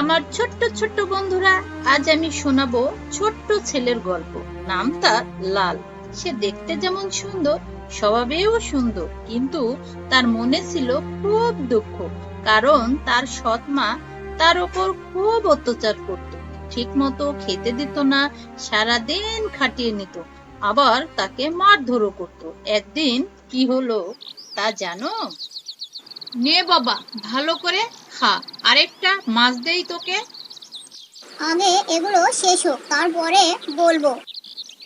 আমার ছোট্ট ছোট্ট বন্ধুরা, আজ আমি শোনাবো ছোট্ট ছেলের গল্প। নাম তার লাল। সে দেখতে যেমন সুন্দর, স্বভাবেও সুন্দর, কিন্তু তার মনে ছিল খুব দুঃখ, কারণ তার সৎ মা তার ওপর খুব অত্যাচার করত। ঠিক মতো খেতে দিত না, সারাদিন খাটিয়ে নিত, আবার তাকে মারধরও করত। একদিন কি হলো তা জানো? নে বাবা ভালো করে খা। আরেকটা মাছ দেই তোকে। আগে এগুলো শেষ হোক তারপরে বলব।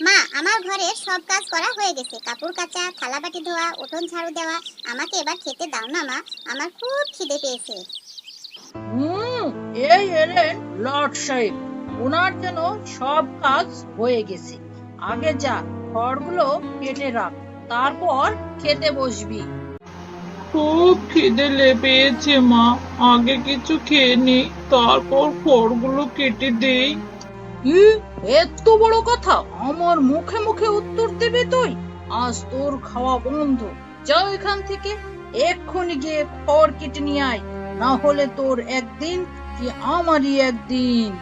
মা আমার ঘরের সব কাজ করা হয়ে গেছে। কাপড় কাচা থালা বাটি ধোয়া উঠোন ঝাড়ু দেওয়া। আমাকে এবার খেতে দাও না মা। আমার খুব খিদে পেয়েছে। হুম এই এলেন লর্ড সাহেব। ওনার যেন সব কাজ হয়ে গেছে। আগে যা খড়গুলো কেটে রাখ। তারপর খেতে বসবি। খুব খিদে লেপেছে মা। আগে কিছু খেয়ে নি তারপর খড়গুলো কেটে দেই। কি? এত বড় কথা? আমার মুখে মুখে উত্তর দিবি তুই? আজ তোর খাওয়া বন্ধ। যা এখান থেকে এক্ষুনি গিয়ে খড় কেটে নিয়ে আয়। না হলে তোর একদিন কি আমারই একদিন।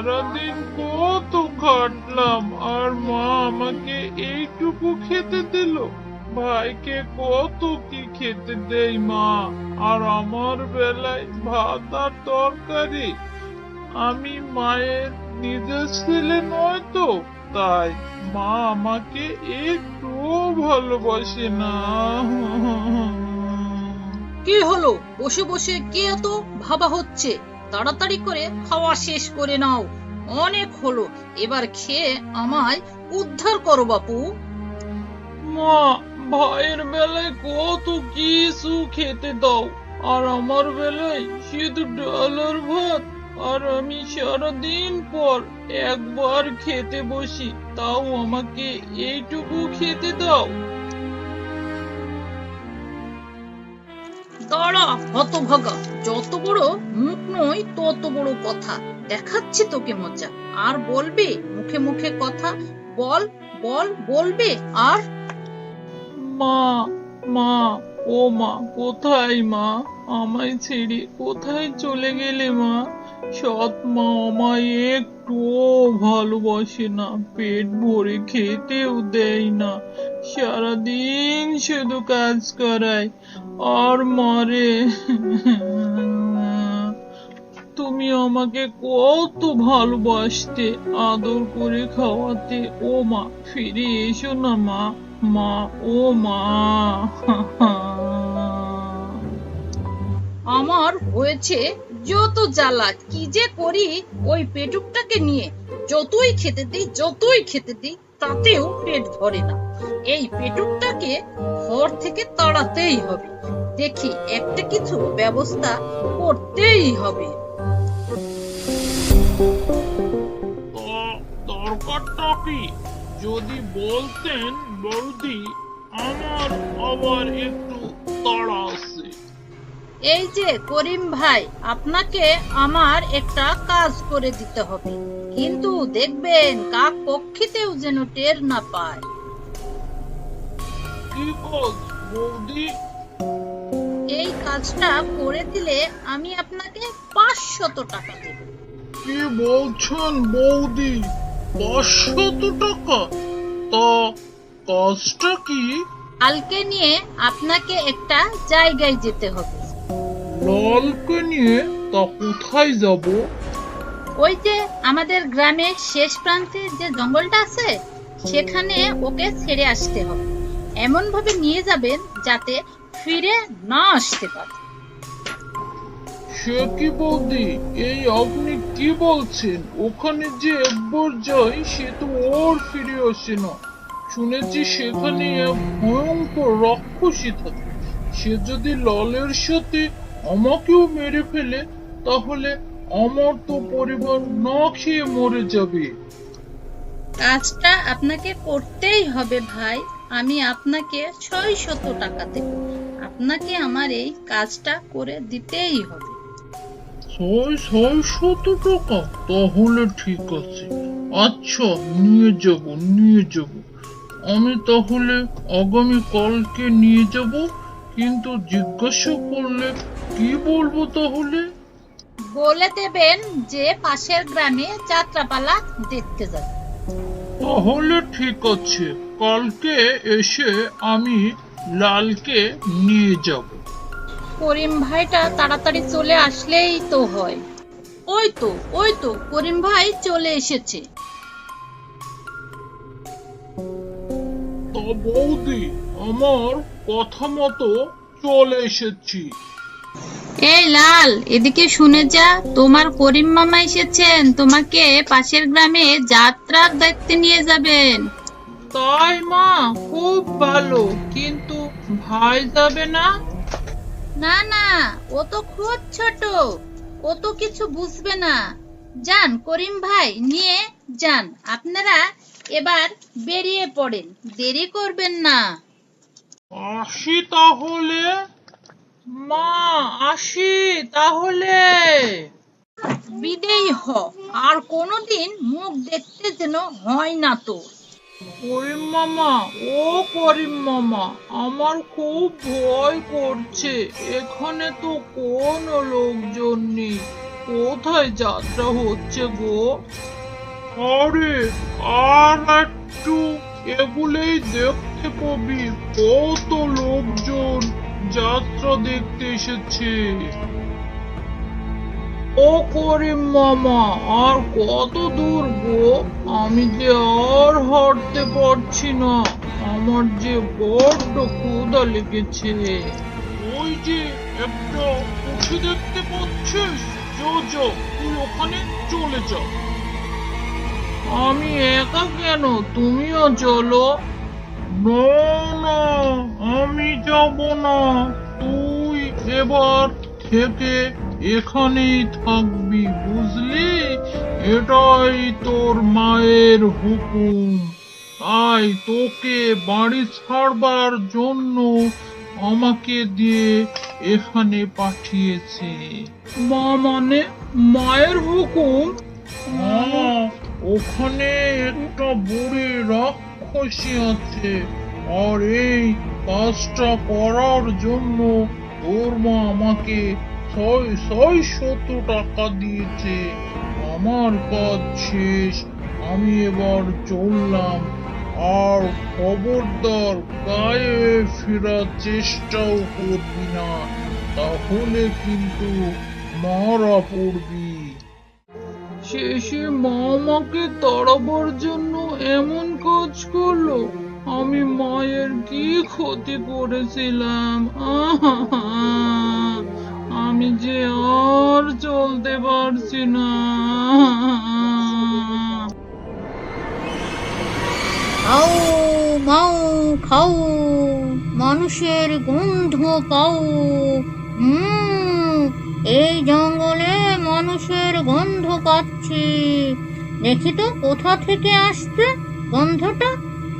সারাদিন কত খাটলাম আর মা আমাকে এইটুকু খেতে দিল। ভাইকে কত কি খেতে দেই মা, আর আমার বেলায় ভাত আর তরকারি। আমি মায়ের নিজের ছেলে নয় তো, তাই মা আমাকে একটুও ভালোবাসে না। কি হলো? বসে বসে কি এত ভাবা হচ্ছে? তাড়াতাড়ি করে খাওয়া শেষ করে নাও। অনেক হলো। এবার খেয়ে আমায় উদ্ধার করো, বাপু। মা, ভাইয়ের বেলায় কত কিছু খেতে দাও। আর আমার বেলায় শুধু ডালের ভাত। আর আমি সারাদিন পর একবার খেতে বসি। তাও আমাকে এইটুকু খেতে দাও। দাঁড়া হতভাগা। যত বড় মুখ নয়, তত বড় কথা। দেখাচ্ছি তোকে মজা। আর বলবে, মুখে মুখে কথা, বল বল, বলবে, আর? মা মা, ও মা, কোথায় মা? আমায় ছেড়ে কোথায় চলে গেলে মা? সৎ মা আমায় একটুও ভালোবাসে না, পেট ভরে খেতেও দেয় না। সারাদিন শুধু কাজ করায়। আর মারে। তুমি আমাকে কত ভালোবাসতে, আদর করে খাওয়াতে। ও মা, ফিরে এসো না মা মা, ও মা। আমার হয়েছে যত জ্বালা কি যে করি ওই পেটুকটাকে নিয়ে। যতই খেতে দিই, যতই খেতে দিই তাতেও পেট ভরে না। এই পেটুকটাকে ঘর থেকে তাড়াতেই হবে। দেখি একটা কিছু ব্যবস্থা করতেই হবে। দরকারটা কি? যদি বলতেন বৌদি আমার আবার একটু তাড়া আছে। এই যে করিম ভাই আপনাকে আমার একটা কাজ করে দিতে হবে। কিন্তু দেখবেন কাক পক্ষীতেও যেন টের না পায়। কি বৌদি? এই কাজটা করে দিলে আমি আপনাকে পাঁচশত টাকা দেব। কি বলছেন বৌদি? পাঁচশত টাকা? তা কাজটা কি? কালকে নিয়ে আপনাকে একটা জায়গায় যেতে হবে। লালকে নিয়ে তা কোথায় যাব? ওই যে আমাদের গ্রামের শেষ প্রান্তে যে জঙ্গলটা আছে, সেখানে ওকে ছেড়ে আসতে হবে। এমন ভাবে নিয়ে যাবেন যাতে ফিরে না আসতে পারে। সে কি বৌদি? এই আপনি কি বলছেন? ওখানে যে একবার যাই, সে তো ওর ফিরে আসে না। শুনেছি সেখানে এক ভয়ঙ্কর রাক্ষসী থাকে। সে যদি লালের সাথে আমাকেও মেরে ফেলে, তাহলে আমার তো পরিবার না খেয়ে মরে যাবে। কাজটা আপনাকে করতেই হবে ভাই। আমি আপনাকে ছয় শত টাকা দেব। আপনাকে আমার এই কাজটা করে দিতেই হবে। ছয় ছয় শত টাকা? তাহলে ঠিক আছে। আচ্ছা নিয়ে যাব নিয়ে যাব। আমি তাহলে আগামী কালকে নিয়ে যাব। কিন্তু জিজ্ঞাসা করলে কি বলব তাহলে? বলে দেবেন যে পাশের গ্রামে যাত্রাপালা দেখতে যাবে তাহলে ঠিক আছে কালকে এসে আমি লালকে নিয়ে যাব। করিম ভাইটা তাড়াতাড়ি চলে আসলেই তো হয়। ওই তো ওই তো করিম ভাই চলে এসেছে। তা বৌদি আমার কথা মতো চলে এসেছি। এই লাল এদিকে শুনে যা তোমার করিম মামা এসেছেন তোমাকে পাশের গ্রামে যাত্রা দেখতে নিয়ে যাবেন। তাই মা খুব ভালো কিন্তু ভাই যাবে না? না না ও তো খুব ছোট ও তো কিছু বুঝবে না। যান করিম ভাই নিয়ে যান আপনারা এবার বেরিয়ে পড়েন দেরি করবেন না। আসি তাহলে। মা আসি তাহলে। বিদেয়ী হ আর কোনোদিন মুখ দেখতে যেন হয় না তো। করিম মামা ও করিম মামা আমার খুব ভয় করছে। এখানে তো কোনো লোকজন নেই। কোথায় যাত্রা হচ্ছে গো? আরে আর একটু এগুলোই দেখতে পাবি। কত লোকজন। যাত্রা দেখতে এসেছে। ও করিম মামা আর কত দূর গো? আমি যে আর হাঁটতে পারছি না আমার যে বড্ড ক্ষুধা লেগেছে। ওই যে একটা উঠে দেখতে পাচ্ছিস? যো যো তুই ওখানে চলে যা। আমি একা কেন? তুমিও চলো। না আমি যাব না। তুই এবার থেকে এখানেই থাকবি বুঝলি? এটাই তোর মায়ের হুকুম। তাই তোকে বাড়ি ছাড়বার জন্য আমাকে দিয়ে এখানে পাঠিয়েছে। মা মানে মায়ের হুকুম? ওখানে একটা বুড়ি রাক্ষসী আছে আর এই কাজটা করার জন্য ওর মা আমাকে ছয় ছয় শত টাকা দিয়েছে। আমার কাজ শেষ, আমি এবার চললাম। আর খবরদার গায়ে ফেরার চেষ্টাও করবি না, তাহলে কিন্তু মারা পড়বি। শেষে মা আমাকে তাড়াবার জন্য এমন কাজ করল। আমি মায়ের কি ক্ষতি করেছিলাম? আমি যে আর চলতে পারছি না। খাও মাও খাও, মানুষের গন্ধ পাও। হুম এই জঙ্গলে মানুষের গন্ধ পাচ্ছি। দেখি তো কোথা থেকে আসছে। গন্ধটা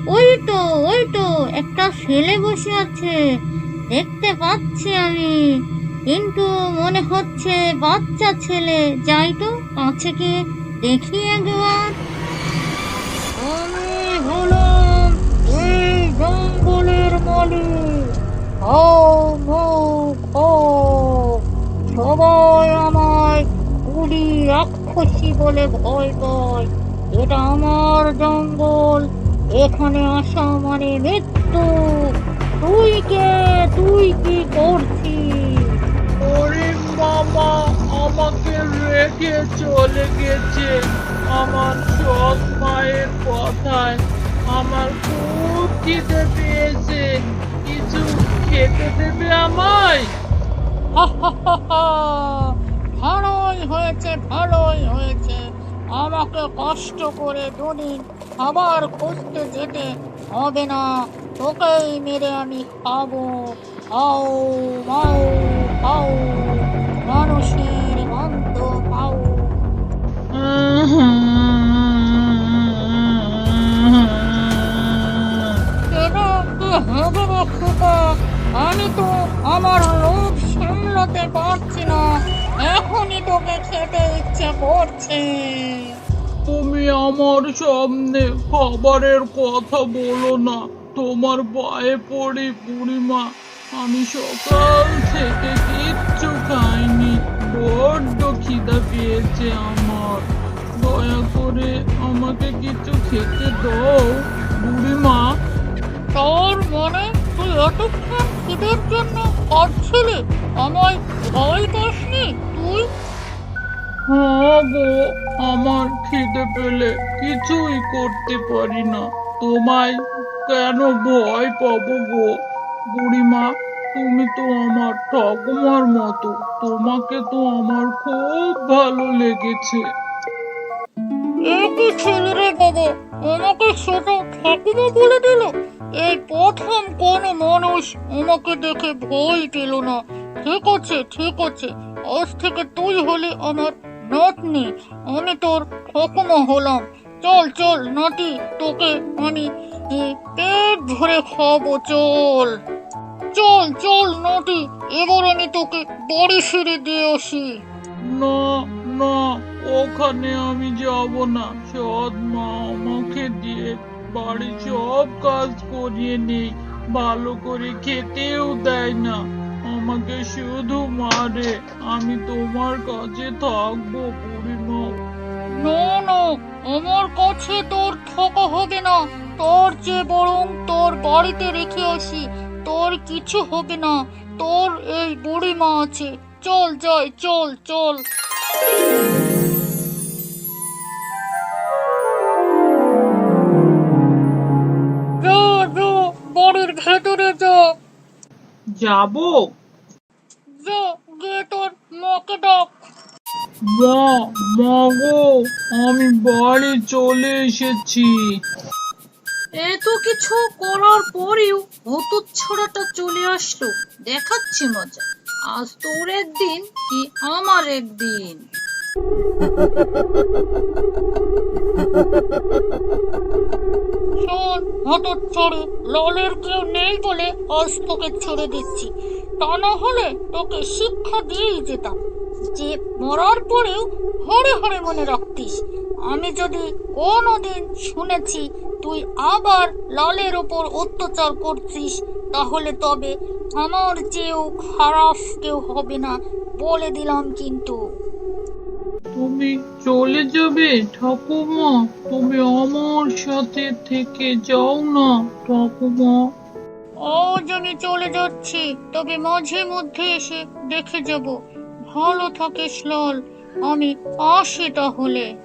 ওই তো ওই তো একটা ছেলে বসে আছে। দেখতে পাচ্ছি আমি। কিন্তু মনে হচ্ছে বাচ্চা ছেলে। যাই তো, কাছে গিয়ে দেখি একবার। আমি হলাম এই জঙ্গলের মালিক। সবাই আমায় পুরী রাক্ষসী বলে ভয় পায়। এটা আমার জঙ্গল। এখানে আসা মানে মৃত্যু। তুই কে? তুই কি করছিস? করিম মামা আমাকে রেখে চলে গেছে। আমার সৎ মায়ের কথায় আমার খুব খিদে পেয়েছে। কিছু খেতে দেবে আমায়? ভালোই হয়েছে ভালোই হয়েছে। আমাকে কষ্ট করে দুদিন খাবার খুঁজতে যেতে হবে না, তোকেই মেরে আমি খাব। খাও মাও, খাও, মানুষের গন্ধ পাও। আমি তো আমার লোভ সামলাতে পারছি না। এখনই তোকে খেতে ইচ্ছে করছে। তুমি আমার সামনে খাবারের কথা বলো না। তোমার পায়ে পড়ি বুড়িমা আমি সকাল থেকে কিচ্ছু খাইনি। বড্ড খিদা পেয়েছে আমার। দয়া করে আমাকে কিছু খেতে দাও বুড়িমা। তোর মনে তুই এতক্ষণ খিদের জন্য কাঁদছিলি আমায় ভয় তুই। হ্যাঁ গো আমার খিদে পেলে কিছুই করতে পারি না। তোমায় কেন ভয় পাবো গো? বুড়িমা তুমি তো আমার ঠাকুমার মতো। তোমাকে তো আমার খুব ভালো লেগেছে। ছেলে রে বাবা? আমাকে শুধু ঠাকুমা বলে দিল? এই প্রথম কোন মানুষ আমাকে দেখে ভয় পেল না। ঠিক আছে ঠিক আছে। আজ থেকে তুই হলি আমার নাতনি। আমি তোর ঠাকুমা হলাম। চল চল, নাতি, তোকে আমি পেট ভরে খাব চল। চল চল, নাতি, এবার আমি তোকে বাড়ি ফিরে দিয়ে আসি। না না, ওখানে আমি যাব না। সৎ মা, আমাকে দিয়ে বাড়ি সব কাজ করিয়ে নেই ভালো করে খেতেও দেয় না। আমাকে শুধু মারে। আমি তোমার কাছে থাকব বুড়িমা। না না আমার কাছে তোর থাকা হবে না। তোর চেয়ে বরং তোর বাড়িতে রেখে আসি। তোর কিছু হবে না। তোর এই বুড়ি মা আছে। চল যাই চল চল। যা যা বাড়ির ভেতরে যা। যাব? যা গিয়ে তোর মাকে ডাক। মা মা গো আমি বাড়ি চলে এসেছি। এত কিছু করার পরেও হতচ্ছড়াটা চলে আসলো। দেখাচ্ছি মজা। আজ তোর একদিন কি আমার একদিন? শোন লালের কেউ নেই বলে আজ তোকে ছেড়ে দিচ্ছি। তা না হলে তোকে শিক্ষা দিয়েই যেতাম। যে মরার পরেও হরে হরে মনে রাখতিস। আমি যদি কোনোদিন শুনেছি তুই আবার লালের ওপর অত্যাচার করছিস, তাহলে তবে আমার চেয়েও খারাপ কেউ হবে না বলে দিলাম কিন্তু। তুমি চলে যাবে? ঠাকুমা তুমি আমার সাথে থেকে যাও না ঠাকুমা ও জানি চলে যাচ্ছি, তবে মাঝে মধ্যে এসে দেখে যাব। ভালো থাকিস, লাল। আমি আসি তাহলে।